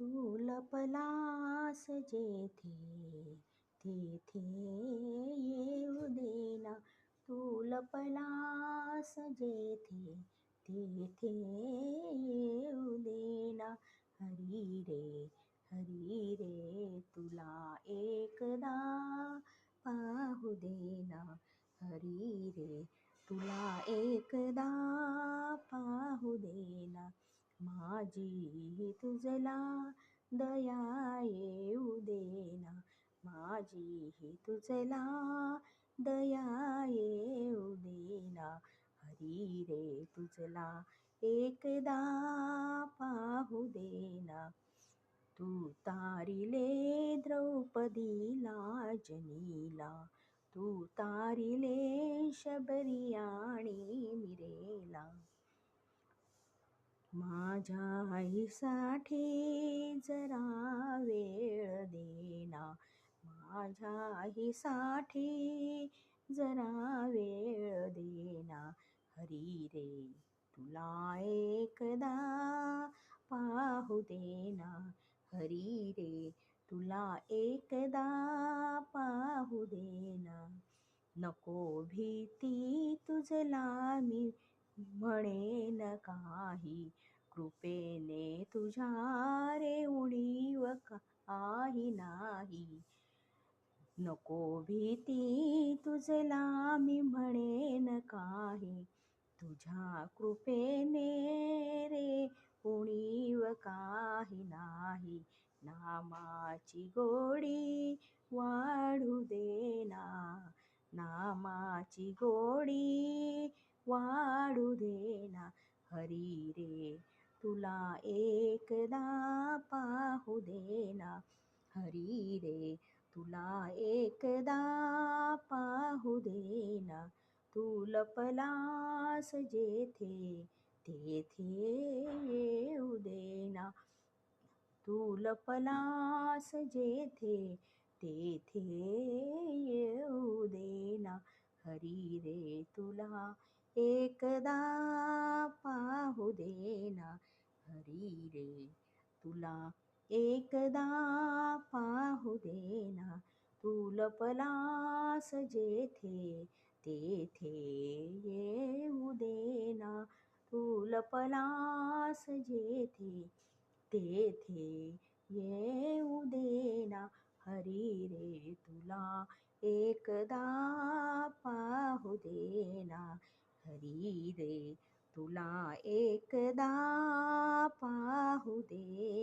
तू लपलास जेथे तेथे येऊ देना. तू लपलास जेथे तेथे येऊ देना. हरी रे हरी रे तुला एकदा पाहू देना. हरी रे तुला एकदा पाहू देना. माझी तुझला दया येऊ देना माझी तुझला दया येऊ देना हरी रे तुझला एकदा पाहू देना. तू तारिले द्रौपदीला जनीला तू तारिले शबरी आणि मिरेला. माझ्या आईसाठी जरा वेळ देना. माझ्या आईसाठी जरा वेळ देना. हरी रे तुला एकदा पाहू देना. हरी रे तुला एकदा पाहू देना. नको भीती तुझला मी म्हणेन काही. कृपेने तुझ्या रे उणीव काही नाही. नको भीती तुझला मी म्हणेन काही. तुझ्या कृपेने रे उणीव काही नाही. नामाची गोडी वाढू देना नामाची गोडी वाढू देना हरी रे तुला एकदा पाहू देना हरी रे तुला एकदा पाहू देना तू लपलास जेथे तेथे येऊ देना तू लपलास जेथे तेथे येऊ देना हरी रे तुला एकदा पाहू देना हरी रे तुला. एकदा पाहू देना तू लपलास जेथे, तेथे येऊ देना. तू लपलास जेथे, तेथे येऊ देना हरी रे तुला. एकदा पाहू देना हरी रे तुला एकदा पाहू दे.